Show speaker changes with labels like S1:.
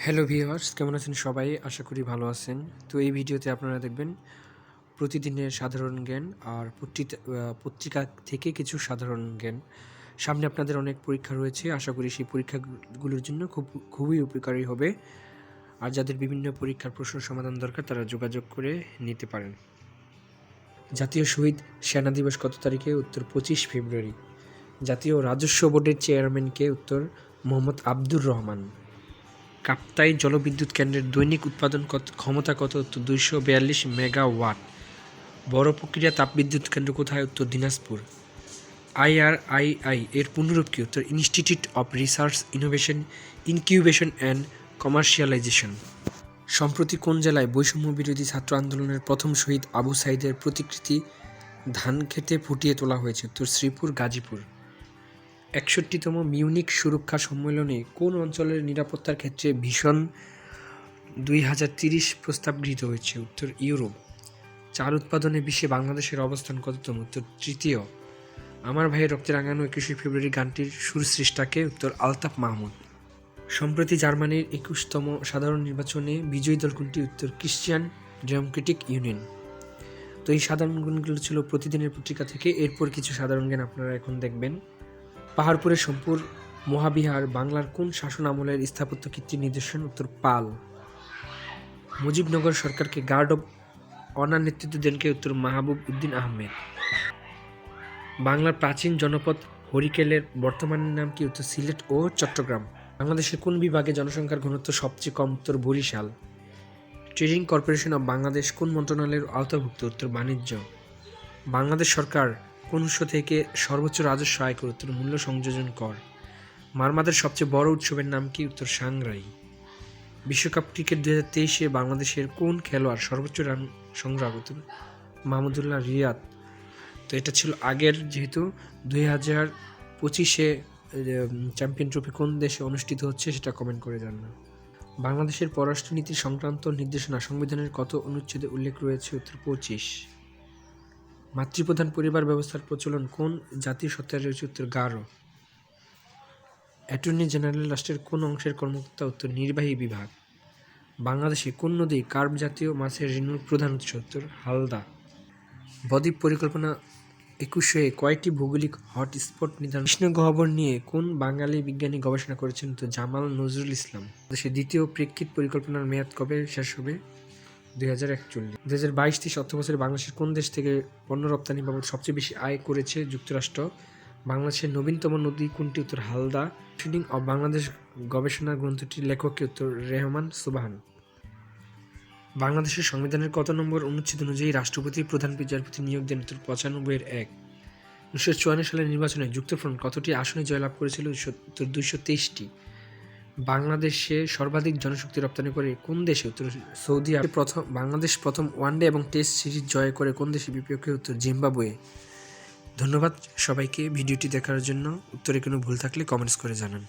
S1: Hello viewers, কেমন আছেন সবাই? আশা করি ভালো আছেন। তো এই ভিডিওতে আপনারা দেখবেন প্রতিদিনের সাধারণ জ্ঞান আর পত্রিকা- থেকে কিছু সাধারণ জ্ঞান। সামনে আপনাদের অনেক পরীক্ষা রয়েছে, আশা করি সেই পরীক্ষাগুলোর জন্য খুব, খুবই উপকারী হবে। আর যাদের বিভিন্ন পরীক্ষার প্রশ্ন সমাধান দরকার, তারা যোগাযোগ করে নিতে পারেন। জাতীয় শহীদ সেনা দিবস কত তারিখে? উত্তর পঁচিশ ফেব্রুয়ারি। জাতীয় রাজস্ব বোর্ডের চেয়ারম্যানকে উত্তর মোহাম্মদ আব্দুর রহমান। কাপ্তাই জলবিদ্যুৎ কেন্দ্রের দৈনিক উৎপাদন কত- ক্ষমতা কত, উত্তর দুইশো বিয়াল্লিশ মেগাওয়াট। বড় প্রক্রিয়া তাপবিদ্যুৎ কেন্দ্র কোথায়, উত্তর দিনাজপুর। আইআরআইআই এর পুনরূপ কি, উত্তর institute of research innovation, incubation and commercialisation. সম্প্রতি কোন জেলায় বৈষম্য বিরোধী ছাত্র আন্দোলনের প্রথম শহীদ আবু সাইদের প্রতিকৃতি ধান খেতে ফুটিয়ে তোলা হয়েছে, উত্তর শ্রীপুর, গাজীপুর। একষট্টিতম মিউনিক সুরক্ষা সম্মেলনে কোন অঞ্চলের নিরাপত্তার ক্ষেত্রে ভীষণ? দুই হাজার তিরিশ প্রস্তাব গৃহীত হয়েছে। উত্তর ইউরোপ। চাল উৎপাদনে বিশ্বে বাংলাদেশের অবস্থান কততম? উত্তর তৃতীয়। আমার ভাইয়ের রক্তে রাঙানো একুশে ফেব্রুয়ারি গানটির সুর সৃষ্টাকে উত্তর আলতাফ মাহমুদ। সম্প্রতি জার্মানির একুশতম সাধারণ নির্বাচনে বিজয়ী দল উত্তর ক্রিশ্চিয়ান ডেমোক্রেটিক ইউনিয়ন। তো এই সাধারণ গুণগুলো ছিল প্রতিদিনের পত্রিকা থেকে। এরপর কিছু সাধারণ জ্ঞান আপনারা এখন দেখবেন। পাহাড়পুরের সম্পুর মহাবিহার, বাংলার কোন শাসন আমলের স্থাপত্য কীর্তির নিদর্শন? উত্তর, পাল। মুজিবনগর সরকারকে গার্ড অব অনার নেতৃত্ব দেন কে? উত্তর, মাহবুব উদ্দিন আহমেদ। বাংলার প্রাচীন জনপদ হরিকেলের বর্তমান নাম কি? উত্তর, সিলেট ও চট্টগ্রাম। বাংলাদেশের কোন বিভাগে জনসংখ্যার ঘনত্ব সবচেয়ে কম? উত্তর, Barishal. Trading corporation of Bangladesh কোন মন্ত্রণালয়ের আওতাভুক্ত? উত্তর, বাণিজ্য। বাংলাদেশ সরকার উৎস থেকে সর্বোচ্চ রাজস্ব আয় করে উত্তর মূল্য সংযোজন কর। মারমাদের সবচেয়ে বড় উৎসবের নাম কি? উত্তর সাংরাই বিশ্বকাপ ক্রিকেট দু হাজার তেইশে বাংলাদেশের কোন খেলোয়াড় সর্বোচ্চ রান সংগ্রহ উত্তর মাহমুদুল্লাহ রিয়াদ। তো এটা ছিল আগের, যেহেতু দুই হাজার পঁচিশে চ্যাম্পিয়ন ট্রফি কোন দেশে অনুষ্ঠিত হচ্ছে সেটা কমেন্ট করে জানান। বাংলাদেশের পররাষ্ট্রনীতি সংক্রান্ত নির্দেশনা সংবিধানের কত অনুচ্ছেদে উল্লেখ রয়েছে? উত্তর পঁচিশ। মাতৃপ্রধান পরিবার ব্যবস্থার প্রচলন কোন জাতীয় সত্তায় রয়েছে গারো অ্যাটর্নি জেনারেল রাষ্ট্রের কোন অংশের কর্মকর্তা উত্তর নির্বাহী বিভাগ? বাংলাদেশে কোন নদী কার্ব জাতীয় মাছের ঋণুর প্রধান উৎস উত্তর হালদা? বদ্বীপ পরিকল্পনা একুশে কয়টি ভৌগোলিক হটস্পট নির্ধারণ? কৃষ্ণ গহ্বর নিয়ে কোন বাঙালি বিজ্ঞানী গবেষণা করেছেন তো জামাল নজরুল ইসলাম? দেশের দ্বিতীয় প্রেক্ষিত পরিকল্পনার মেয়াদ কবে শেষ হবে? দুই হাজার একচল্লিশ। হাজার বাইশ বাংলাদেশের কোন দেশ থেকে পণ্য রপ্তানি বাবদ সবচেয়ে বেশি আয় করেছে যুক্তরাষ্ট্র? বাংলাদেশের নবীনতম নদী কোনটি? উত্তর হালদা। ফিডিং অব বাংলাদেশ গবেষণা গ্রন্থটির লেখককে উত্তর রেহমান সুবাহান। বাংলাদেশের সংবিধানের কত নম্বর অনুচ্ছেদ অনুযায়ী রাষ্ট্রপতি, প্রধান বিচারপতি নিয়োগ দেন? উত্তর পঁচানব্বই এর এক। উনিশশো চুয়ান্ন সালের নির্বাচনে যুক্তফ্রন্ট কতটি আসনে জয়লাভ করেছিল? উত্তর দুইশো তেইশটি। বাংলাদেশে সর্বাধিক জনশক্তি রপ্তানি করে কোন দেশে? উত্তর সৌদি আরব প্রথম, বাংলাদেশ প্রথম ওয়ানডে এবং টেস্ট সিরিজ জয় করে কোন দেশে বিপক্ষে? উত্তর জিম্বাবুয়ে। ধন্যবাদ সবাইকে ভিডিওটি দেখার জন্য। উত্তরে কোনো ভুল থাকলে কমেন্টস করে জানান।